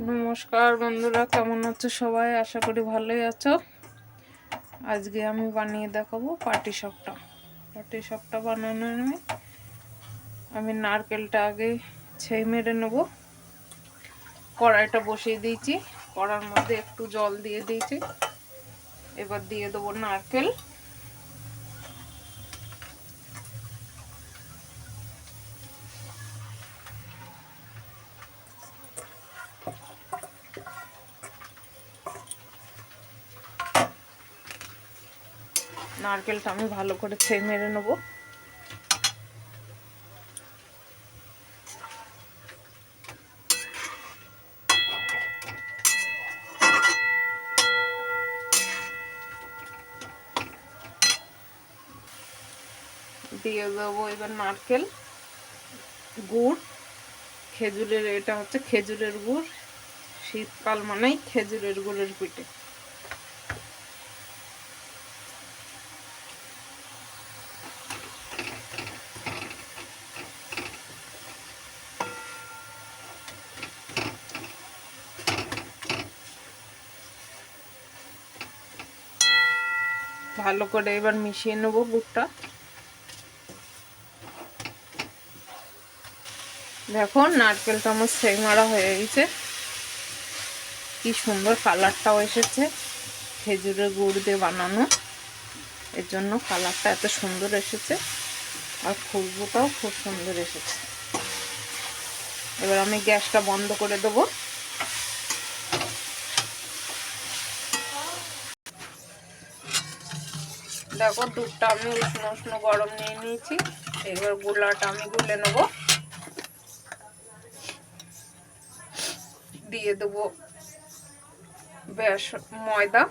নমস্কার বন্ধুরা, কেমন আছো সবাই? আশা করি ভালোই আছো। আজকে আমি বানিয়ে দেখাবো পাটি সাপটা। পাটি সাপটা বানানো আমি আমি নারকেলটা আগে ছেই মেরে নেব। কড়াইটা বসিয়ে দিয়েছি। কড়ার মধ্যে একটু জল দিয়ে দিয়েছি। এবার দিয়ে দেবো নারকেল। নারকেলটা আমি ভালো করে ছেড়ে মেরে নেব। দিয়ে দেবো এবার নারকেল গুড়। খেজুরের, এটা হচ্ছে খেজুরের গুড়। শীতকাল মানেই খেজুরের গুড়ের পিঠে। ভালো করে এবার মিশিয়ে নেব গুড়টা দেখো, নারকেলটা আমার সেই মারা হয়ে গেছে। কি সুন্দর কালারটাও এসেছে। খেজুরের গুড় দিয়ে বানানো। এর জন্য কালারটা এত সুন্দর এসেছে। আর খুশবুটাও খুব সুন্দর এসেছে। এবার আমি গ্যাসটা বন্ধ করে দেবো। দেখো দুধটা আমি উষ্ণ উষ্ণ গরম নিয়ে নিয়েছি। এবার গোলাটা আমি গুলে নেব। দিয়ে দেবো বেশ ময়দা।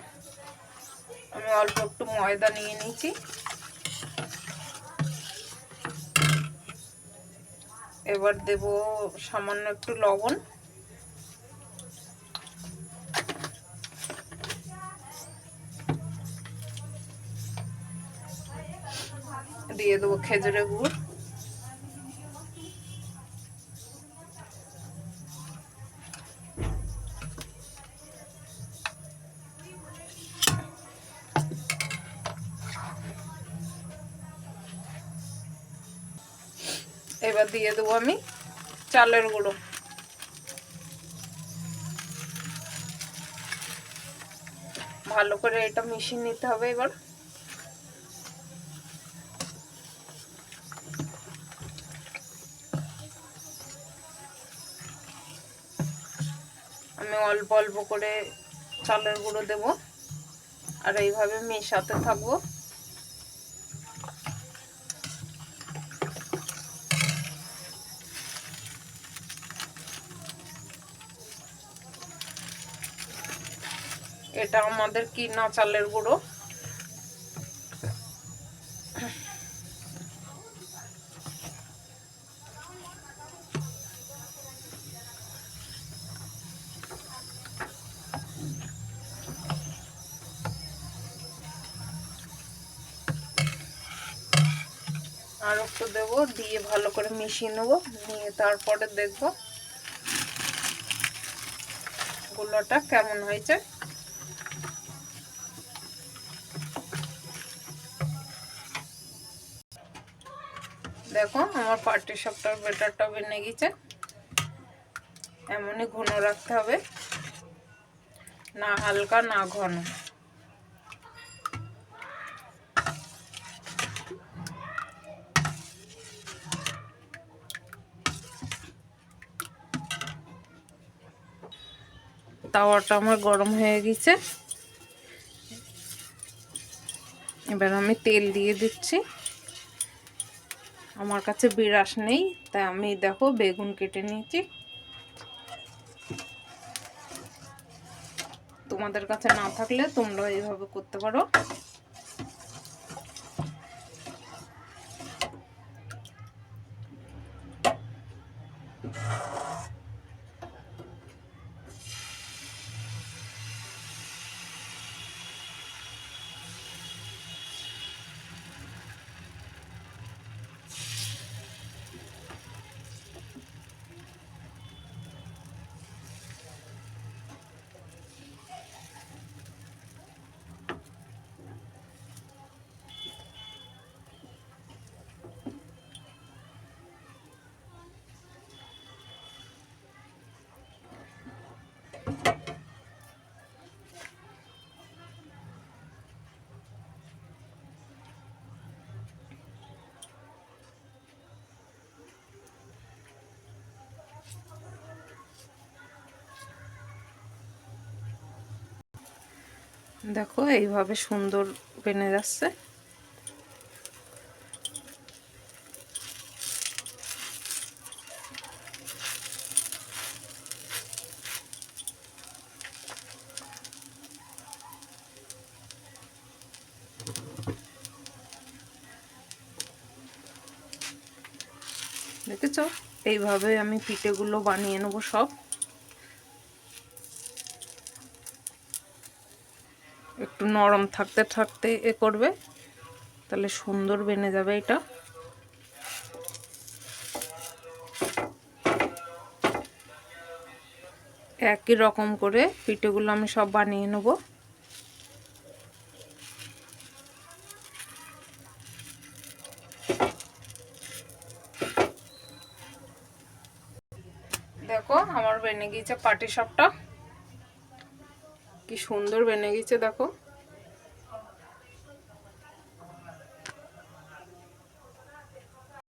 আমি অল্প একটু ময়দা নিয়ে নিয়েছি। এবার দেব সামান্য একটু লবণ। দিয়ে দেবো খেজুরের গুড়। এবার দিয়ে দেবো আমি চালের গুঁড়ো। ভালো করে এটা মিশিয়ে নিতে হবে এবার। আমি অল্প অল্প করে চালের গুঁড়ো দেব। আর এইভাবে মেশাতে থাকব। এটা আমাদের কিনা চালের গুঁড়ো। আর একটু দেবো, দিয়ে ভালো করে মিশিয়ে নেব, নিয়ে তারপরে দেখব গুলোটা কেমন হয়েছে। দেখো, আমার পাটি সবটার বেটারটা বেনে গেছে। এমনই ঘন রাখতে হবে, না হালকা, না ঘন। তাওয়াটা আমার গরম হয়ে গেছে। এবার আমি তেল দিয়ে দিচ্ছি। আমার কাছে বিরাস নেই, তাই আমি দেখো বেগুন কেটে নিয়েছি। তোমাদের কাছে না থাকলে তোমরা এইভাবে করতে পারো। দেখো এইভাবে সুন্দর বেনে যাচ্ছে। দেখেছ? এইভাবে আমি পিঠেগুলো বানিয়ে নেব সব। একটু নরম থাকতে থাকতে এ করবে, তাহলে সুন্দর বেনে যাবে এটা। একই রকম করে পিঠেগুলো আমি সব বানিয়ে নেব। দেখো, আমার বেনে গিয়েছে পাটি সবটা কি সুন্দর বেনে গেছে দেখো।